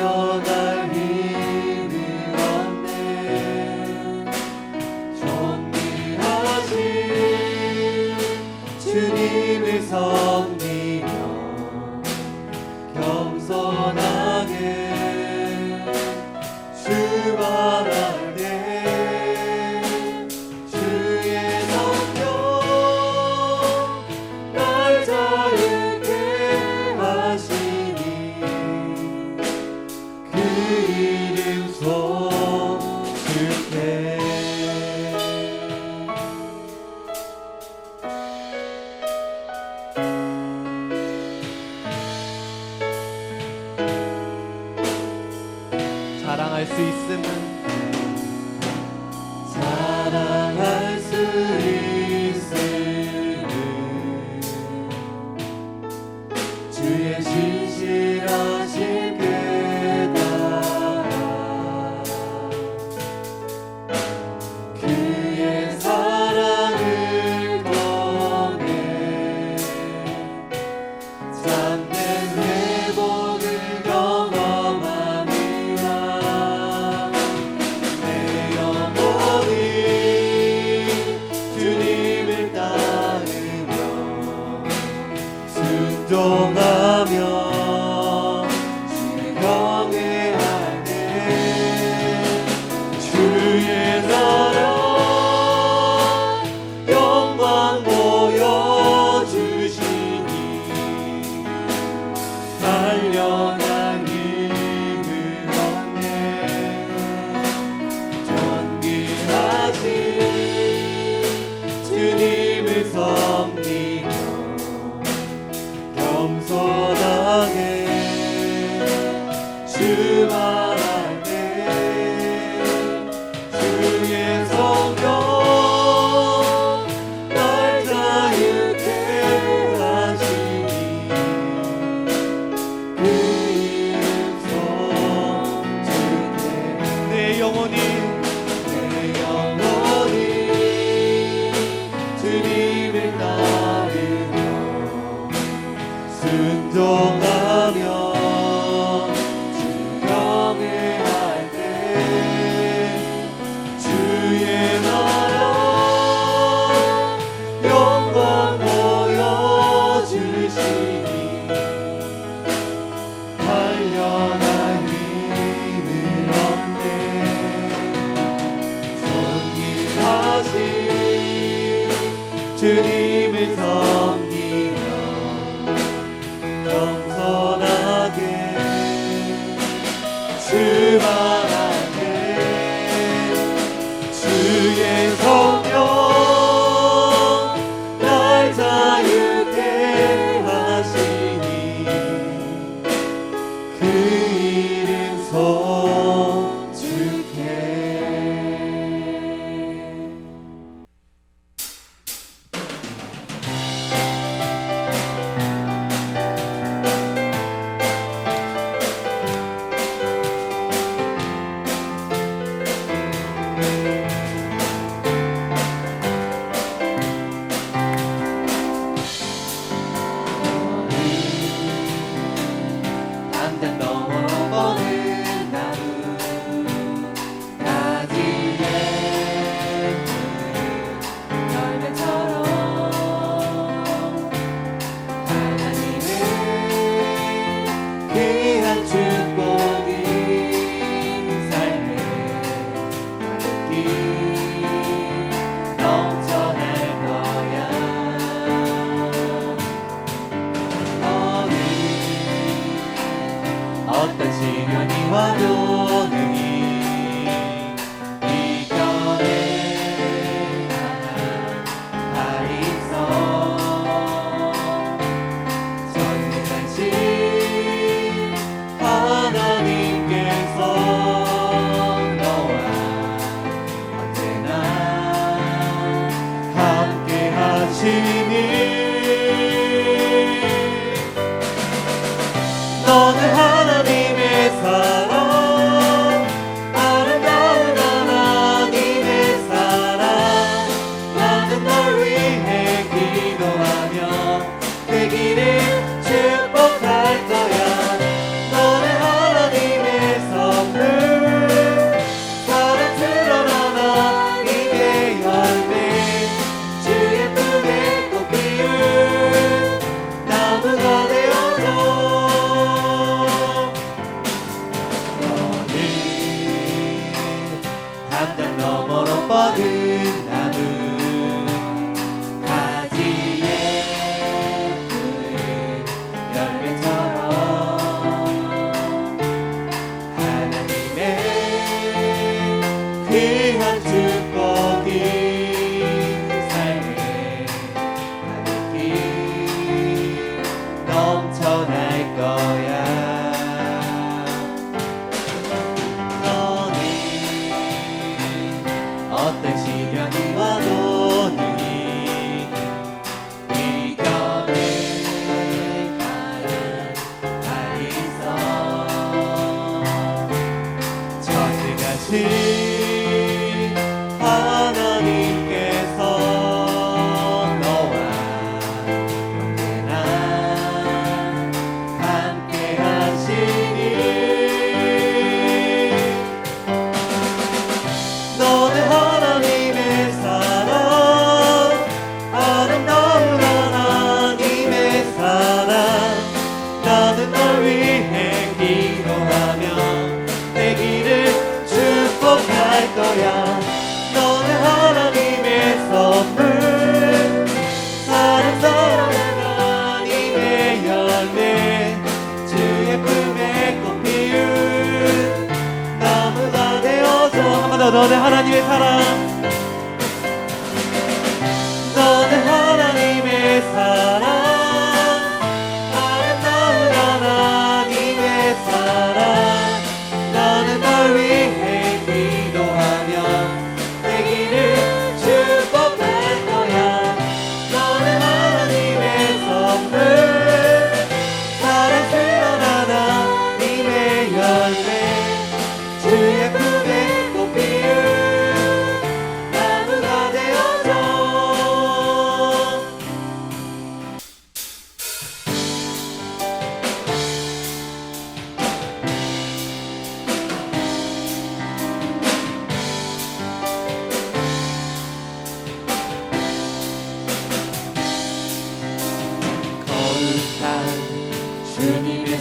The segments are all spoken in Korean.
달려 너네 하나님의 사랑.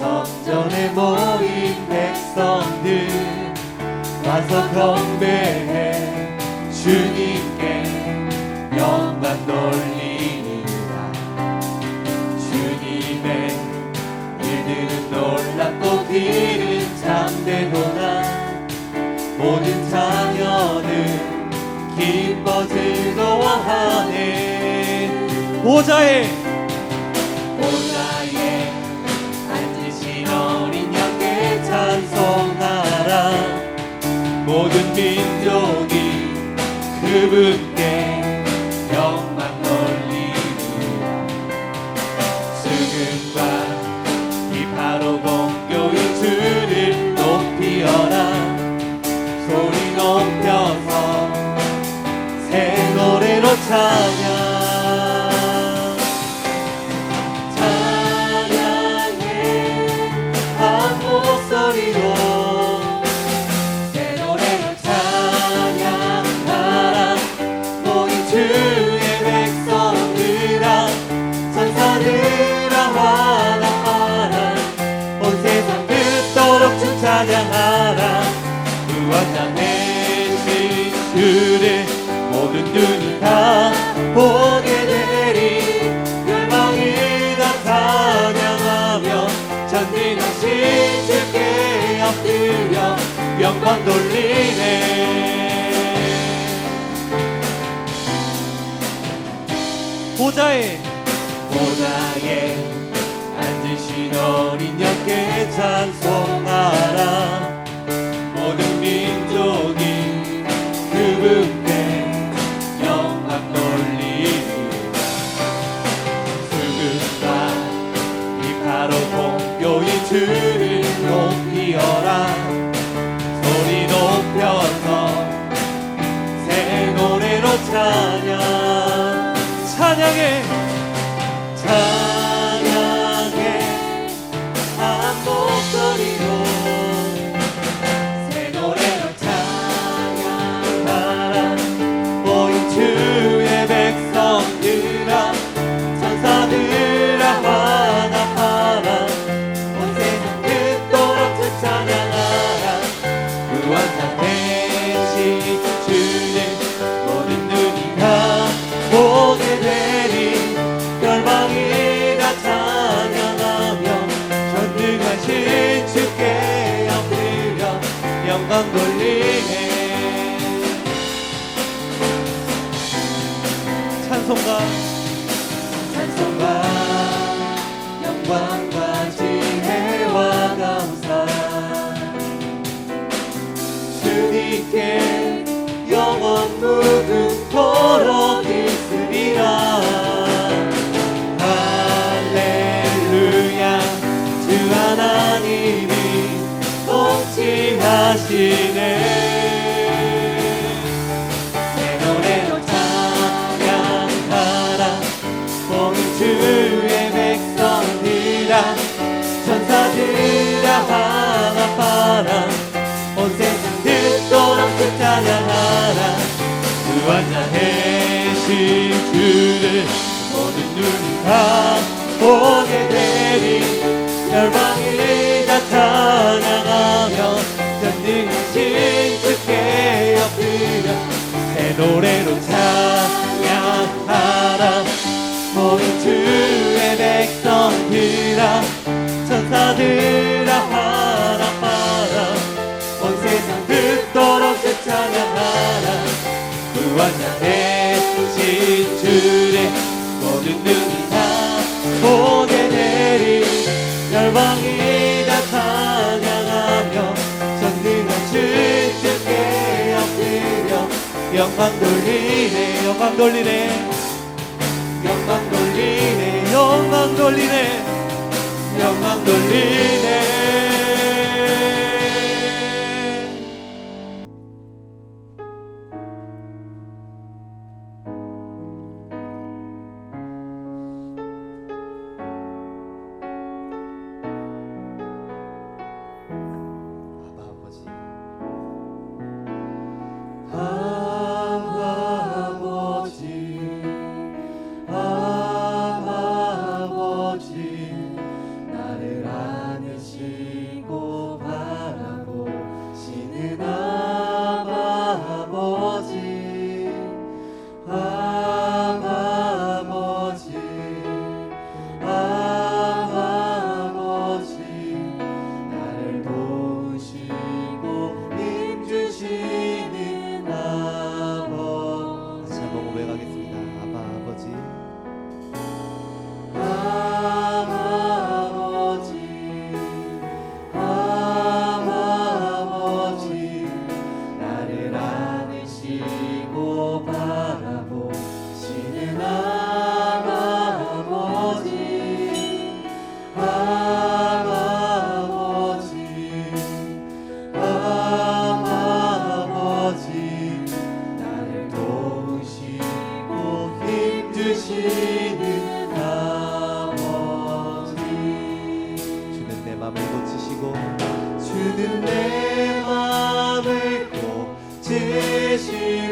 성전에 모인 백성들 와서 경배해 주님께 영광 돌리니라. 주님의 일들은 놀랍고 길은 참되도다 모든 자녀는 기뻐 즐거워하네. 보좌에 민족이 그분께 영만 돌리리라 수금과 비파로 공교의 주를 높이어라. 소리 높여서 새 노래로 참 보좌에. 보좌에 앉으신 어린 여께 찬송하라. 찬양하라 그 완자해신 주를 모든 눈 다 보게 되리. 열방이 다 찬양하며 전능히 진축해 엎드려 새 노래로 찬양하라. 모든 주의 백성이라 천사들 보게 내린 열방이 다 찬양하며 전능한 주께 엎드려 영광 돌리네 영광 돌리네. 영광 돌리네 영광 돌리네. 영광 돌리네. のお目がけす 주시고 주는 내 맘을 꼭 지시고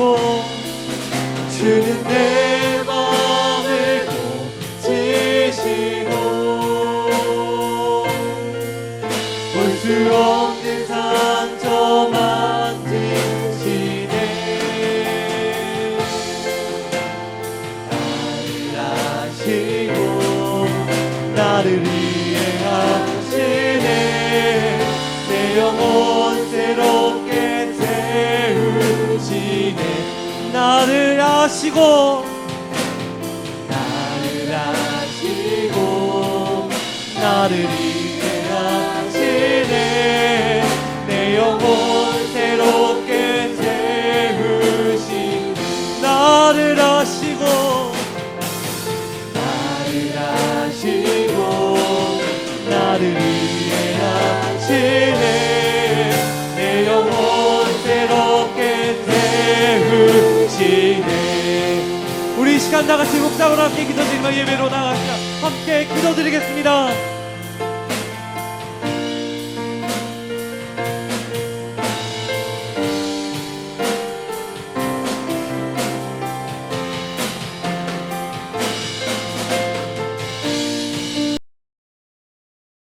주시고 주는 내 마음을 고치시고 볼 수 없는 상처 아시고. 나를 아시고 나를 이해 하시네. 내 영혼 새롭게 세우신 나를 아시고 다 같이 묵상으로 함께 기도드리며 예배로 나아가 함께 기도드리겠습니다.